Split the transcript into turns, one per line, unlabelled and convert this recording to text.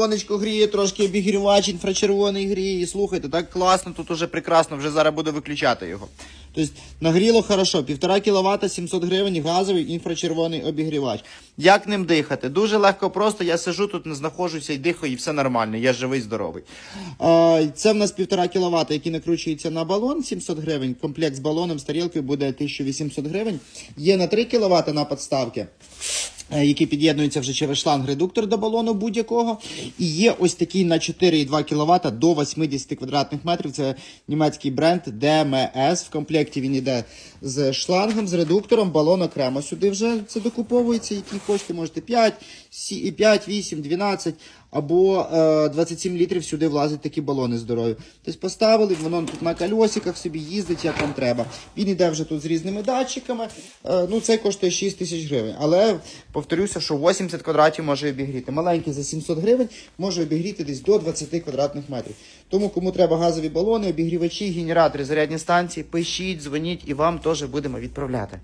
Сонечко гріє, трошки обігрівач інфрачервоний гріє. І слухайте, так класно, тут уже прекрасно, вже зараз буду виключати його. Тобто нагріло хорошо, 1,5 кВт, 700 гривень, газовий інфрачервоний обігрівач. Як ним дихати? Дуже легко, просто я сижу тут, не знаходжуся і дихаю, і все нормально, я живий, здоровий. Це в нас 1,5 кВт, який накручується на балон, 700 гривень. Комплект з балоном, з тарілкою буде 1800 гривень. Є на 3 кВт на підставки е, які під'єднуються вже через шланг редуктор до балону будь-якого. І є ось такий на 4,2 кВт до 80 квадратних метрів. Це німецький бренд DMS. В комплекті він йде з шлангом, з редуктором, балон окремо сюди вже це докуповується. Які хочете, можете 5, 5, 8, 12 або е, 27 літрів сюди влазять такі балони здорові. Тобто поставили, воно тут на кольосиках собі їздить, як вам треба. Він іде вже тут з різними датчиками. Е, ну, це коштує 6 тисяч гривень. Але повторюся, що 80 квадратів може обігріти. Маленький за 700 гривень може обігріти десь до 20 квадратних метрів. Тому кому треба газові балони, обігрівачі, генератори, зарядні станції, пишіть, дзвоніть і вам теж будемо відправляти.